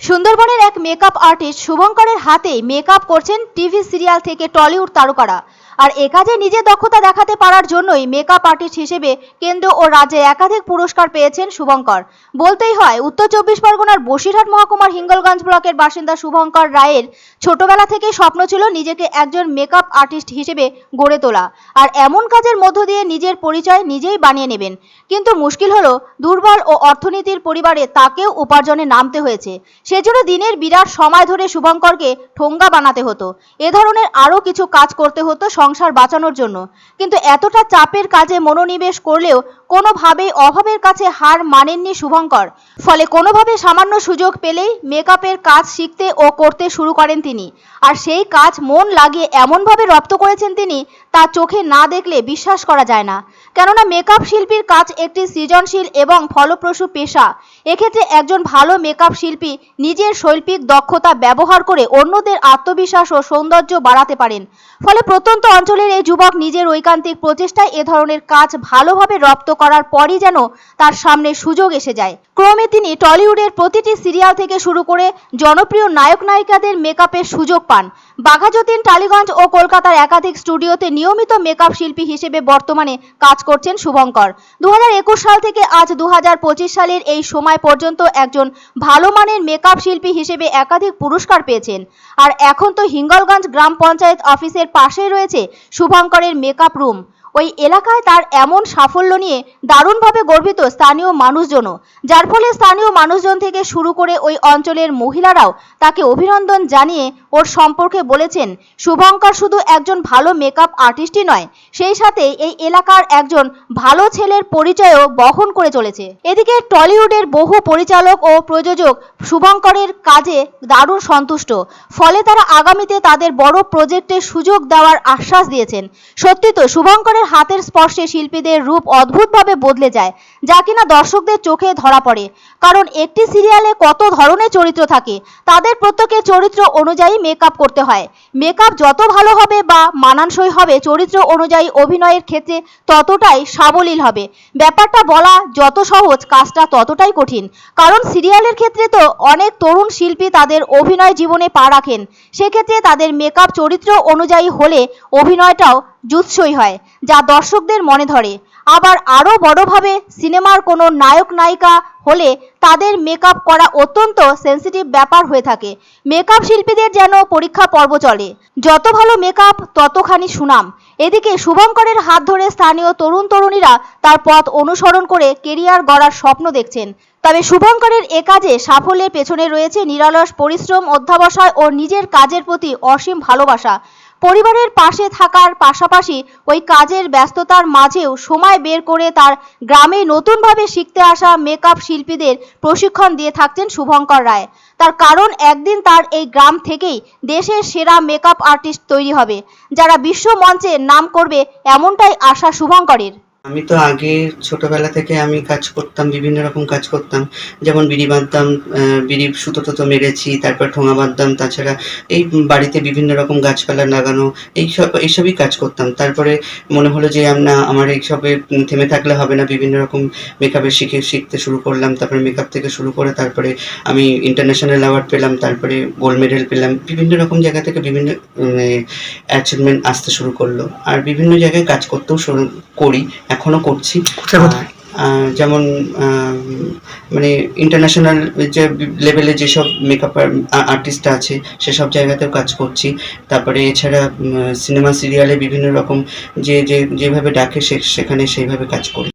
সুন্দরবনের এক makeup artist শুভঙ্করের হাতে মেকআপ করছেন টিভি সিরিয়াল থেকে টলিউড তারকারা। আর একাজে কাজে নিজের দক্ষতা দেখাতে পারার জন্যই মেকআপ আর্টিস্ট হিসেবে কেন্দ্র ও রাজ্যে একাধিক পুরস্কার পেয়েছেন শুভঙ্কর। বলতেই হয়, উত্তর চব্বিশ পরগনার বসিরহাট মহকুমার হিঙ্গলগঞ্জ ব্লকের বাসিন্দা শুভঙ্কর রায়ের ছোটবেলা থেকেই স্বপ্ন ছিল নিজেকে একজন মেকআপ আর্টিস্ট হিসেবে গড়ে তোলা। আর এমন কাজের মধ্য দিয়ে নিজের পরিচয় নিজেই বানিয়ে নেবেন। কিন্তু মুশকিল হলো, দুর্বল ও অর্থনীতির পরিবারে তাকেও উপার্জনে নামতে হয়েছে। সেজন্য দিনের বিরাট সময় ধরে শুভঙ্করকে ঠোঙ্গা বানাতে হতো। এ ধরনের আরও কিছু কাজ করতে হতো সংসার বাঁচানোর জন্য। কিন্তু এতটা চাপের কাজে মনোনিবেশ করলেও কোনোভাবেই অভাবের কাছে হার মানেননি শুভঙ্কর। ফলে কোনোভাবে সামান্য সুযোগ পেলেই মেকআপের কাজ শিখতে ও করতে শুরু করেন তিনি। আর সেই কাজ মন লাগিয়ে এমনভাবে রপ্ত করেছেন তিনি, তা চোখে না দেখলে বিশ্বাস করা যায় না। কেননা মেকআপ শিল্পীর কাজ একটি সৃজনশীল এবং ফলপ্রসূ পেশা। এক্ষেত্রে একজন ভালো মেকআপ শিল্পী নিজের শৈল্পিক দক্ষতা ব্যবহার করে অন্যদের আত্মবিশ্বাস ও সৌন্দর্য বাড়াতে পারেন। ফলে প্রত্যন্ত অঞ্চলের এই যুবক নিজের ঐকান্তিক প্রচেষ্টায় এ ধরনের কাজ ভালোভাবে রপ্ত করার পরই যেন তার সামনে সুযোগ এসে যায়। ক্রমে তিনি টলিউডের প্রতিটি সিরিয়াল থেকে শুরু করে জনপ্রিয় নায়ক নায়িকাদের মেকআপের সুযোগ পান। বাঘাযতীন, টালিগঞ্জ ও কলকাতার একাধিক স্টুডিওতে নিয়মিত মেকআপ শিল্পী হিসেবে বর্তমানে কাজ করছেন শুভঙ্কর। দু হাজার একুশ সাল থেকে আজ দু হাজার পঁচিশ সালের এই সময় পর্যন্ত একজন ভালো মানের মেকআপ শিল্পী হিসেবে একাধিক পুরস্কার পেয়েছেন। আর এখন তো হিঙ্গলগঞ্জ গ্রাম পঞ্চায়েত অফিসের পাশেই রয়েছে শুভঙ্করের মেকআপ রুম। ওই এলাকায় তার এমন সাফল্য নিয়ে দারুণভাবে গর্বিত স্থানীয় মানুষজনও। যার ফলে স্থানীয় মানুষজন থেকে শুরু করে ওই অঞ্চলের মহিলারাও তাকে অভিনন্দন জানিয়ে ওর সম্পর্কে বলেছেন, শুভঙ্কর শুধু একজন ভালো মেকআপ আর্টিস্টই নয়, সেই সাথে এই এলাকার একজন ভালো ছেলের পরিচয়ও বহন করে চলেছে। এদিকে টলিউডের বহু পরিচালক ও প্রযোজক শুভঙ্করের কাজে দারুণ সন্তুষ্ট। ফলে তারা আগামীতে তাদের বড় প্রজেক্টের সুযোগ দেওয়ার আশ্বাস দিয়েছেন। সত্যি তো, শুভঙ্করের হাতের স্পর্শে শিল্পীদের রূপ অদ্ভুতভাবে বদলে যায়, যা কিনা দর্শকদের চোখে ধরা পড়ে। কারণ একটি সিরিয়ালে কত ধরনের চরিত্র থাকে, তাদের প্রত্যেকের চরিত্র অনুযায়ী মেকআপ করতে হয়। মেকআপ যত ভালো হবে বা মানানসই হবে, চরিত্র অনুযায়ী অভিনয়ের ক্ষেত্রে ততটাই সাবলীল হবে। ব্যাপারটা বলা যত সহজ, কাজটা ততটাই কঠিন। কারণ সিরিয়ালের ক্ষেত্রে তো অনেক তরুণ শিল্পী তাদের অভিনয় জীবনে পা রাখেন। সেক্ষেত্রে তাদের মেকআপ চরিত্র অনুযায়ী হলে অভিনয়টাও জুৎসই হয়, যা দর্শকদের মনে ধরে। আবার আরও বড়ভাবে সিনেমার কোনো নায়ক, নায়িকা হলে তাদের মেকআপ করা অত্যন্ত সেন্সিটিভ ব্যাপার হয়ে থাকে। মেকআপ শিল্পীদের যেন পরীক্ষা পর্ব চলে। যত ভালো মেকআপ ততখানি সুনাম। এদিকে শুভঙ্করের হাত ধরে স্থানীয় তরুণ তরুণীরা তার পথ অনুসরণ করে কেরিয়ার গড়ার স্বপ্ন দেখছেন। তবে শুভঙ্করের এ কাজে সাফল্যের পেছনে রয়েছে নিরলস পরিশ্রম, অধ্যাবসায় ও নিজের কাজের প্রতি অসীম ভালোবাসা। পরিবারের পাশে থাকার পাশাপাশি ওই কাজের ব্যস্ততার মাঝেও সময় বের করে তার গ্রামে নতুনভাবে শিখতে আসা মেকআপ শিল্পীদের প্রশিক্ষণ দিয়ে থাকতেন শুভঙ্কর রায়। তার কারণ একদিন তার এই গ্রাম থেকেই দেশের সেরা মেকআপ আর্টিস্ট তৈরি হবে, যারা বিশ্ব মঞ্চে নাম করবে এমনটাই আশা শুভঙ্করের। আমি তো আগে ছোটবেলা থেকে আমি কাজ করতাম, বিভিন্ন রকম কাজ করতাম। যেমন বিড়ি বাঁধতাম বিড়ি সুতো টুতো মেরেছি, তারপর ঠোঙা বাঁধতাম, তাছাড়া এই বাড়িতে বিভিন্ন রকম গাছপালা লাগানো এইসব এইসবই কাজ করতাম। তারপরে মনে হলো যে না, আমার এইসবে থেমে থাকলে হবে না, বিভিন্ন রকম মেকআপের শিখে, শিখতে শুরু করলাম, তারপরে মেকআপ থেকে শুরু করে তারপরে আমি ইন্টারন্যাশনাল অ্যাওয়ার্ড পেলাম, তারপরে গোল্ড মেডেল পেলাম, বিভিন্ন রকম জায়গা থেকে বিভিন্ন অ্যাচিভমেন্ট আসতে শুরু করল। আর বিভিন্ন জায়গায় কাজ করতেও শুরু করি এখনও করছি। যেমন মানে ইন্টারন্যাশনাল যে লেভেলে যেসব মেকআপ আর্টিস্ট আছে সেসব জায়গাতেও কাজ করছি। তারপরে এছাড়া সিনেমা সিরিয়ালে বিভিন্ন রকম যে যে যেভাবে ডাকে সে- সেখানে সেইভাবে কাজ করি।